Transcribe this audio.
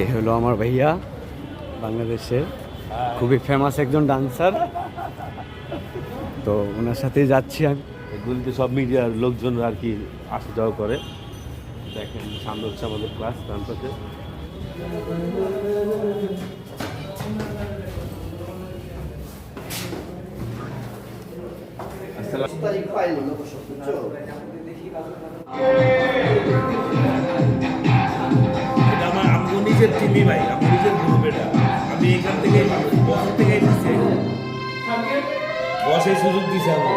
এই হলো আমার ভাইয়া বাংলাদেশের খুবই ফেমাস একজন ডান্সার তো ওনার সাথেই যাচ্ছি আমি। এগুলিতে সব মিডিয়ার লোকজন আর কি আসা যাওয়া করে। দেখেন সামনে হচ্ছে আমাদের ক্লাস ডান পাশে। নিজের টিমই ভাই আমি পুলিশের গ্রুপেটা আমি এখান থেকে বস থেকে দিচ্ছি বসে সুযোগ দিছে আমার